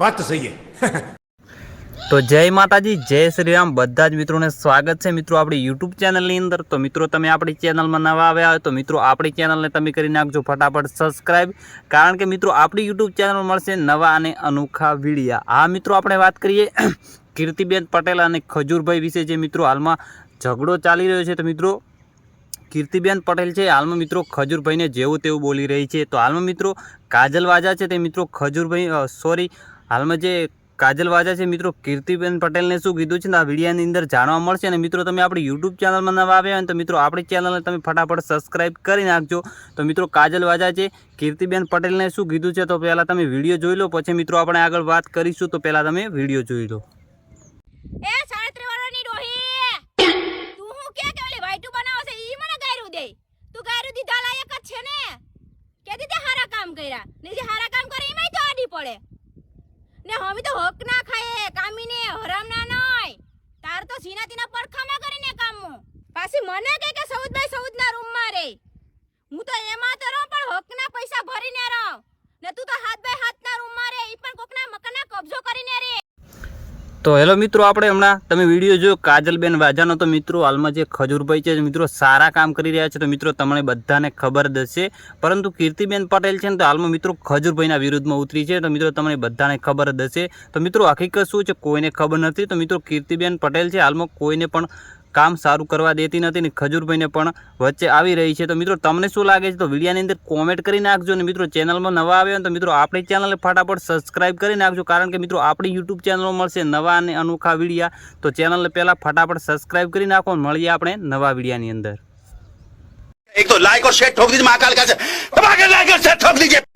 વાત તો સહી તો જય માતાજી, જય શ્રી રામ. બધા જ મિત્રોને સ્વાગત છે મિત્રો આપણી યુટ્યુબ ચેનલની અંદર. તો મિત્રો, તમે આપણી ચેનલમાં નવા આવ્યા હોય તો મિત્રો, આપણી ચેનલને તમે કરી નાખજો ફટાફટ સબસ્ક્રાઈબ કારણ કે મિત્રો, આપણી યુટ્યુબ ચેનલ મળશે નવા અને અનોખા વિડીયા આ મિત્રો, આપણે વાત કરીએ કીર્તિબેન પટેલ અને ખજૂરભાઈ વિશે જે મિત્રો હાલમાં ઝઘડો ચાલી રહ્યો છે. તો મિત્રો, કીર્તિબેન પટેલ છે. હાલમાં મિત્રો, ખજૂરભાઈને જેવું તેવું બોલી રહી છે. તો હાલમાં મિત્રો, કાજલ વાજા છે. તે મિત્રો, ખજૂરભાઈ સોરી હાલમાં જે કાજલ વાજા છે, મિત્રો, કીર્તિબેન પટેલને શું કીધું છે ને, આ વિડીયોની અંદર જાણવા મળશે અને મિત્રો, તમે આપણી યુટ્યુબ ચેનલમાં નવા આવ્યા હોય તો મિત્રો, આપણી ચેનલને તમે ફટાફટ સબસ્ક્રાઇબ કરી નાખજો. તો મિત્રો, કાજલ વાજા છે, કીર્તિબેન પટેલને શું કીધું છે, તો પહેલાં તમે વીડિયો જોઈ લો, પછી મિત્રો, આપણે આગળ વાત કરીશું, તો પહેલાં તમે વીડિયો જોઈ લો. કામ કર્યા કરે એમાંય તો આડી પડે ને હવે તો હક ના ખાય કામીને, હરામ ના નય. તાર તો સીના તીના પરખામાં કરીને કામો. પાછી મને કે કે સૌદભાઈ સૌદના રૂમમાં રે. હું તો એમાં તો રહું, પણ હકના પૈસા ભરીને રહું. ને તું તો હાથ બાય હાથના રૂમમાં રે ઈ પણ કોકના મકાનના કબજો કરીને રે તો હેલો મિત્રો, આપણે હમણાં તમે વીડિયો જો કાજલબેન વાજાનો. તો મિત્રો, હાલમાં જે ખજૂરભાઈ છે, મિત્રો, સારા કામ કરી રહ્યા છે. તો મિત્રો, તમને બધાને ખબર દશે. પરંતુ કીર્તિબેન પટેલ છે ને, તો હાલમાં મિત્રો ખજૂરભાઈના વિરુદ્ધમાં ઉતરી છે. તો મિત્રો, તમને બધાને ખબર દશે. તો મિત્રો, હકીકત શું છે? કોઈને ખબર નથી. તો મિત્રો, કીર્તિબેન પટેલ છે, હાલમાં કોઈને પણ કામ સારું કરવા દેતી નથી ને ખજૂરભાઈને પણ વચ્ચે આવી રહી છે તો મિત્રો તમને શું લાગે છે તો વિડીયોની અંદર કોમેન્ટ કરી નાખજો ને મિત્રો ચેનલમાં નવા આવ્યા હોય તો મિત્રો આપણી ચેનલને ફટાફટ સબસ્ક્રાઇબ કરી નાખજો કારણ કે મિત્રો આપણી યુટ્યુબ ચેનલમાં મળશે નવા અને અનોખા વિડીયા તો ચેનલને પહેલાં ફટાફટ સબસ્ક્રાઇબ કરી નાખો અને મળીએ આપણે નવા વિડીયાની અંદર एक तो लाइक और शेयर ठोक दीजिए महाकाल का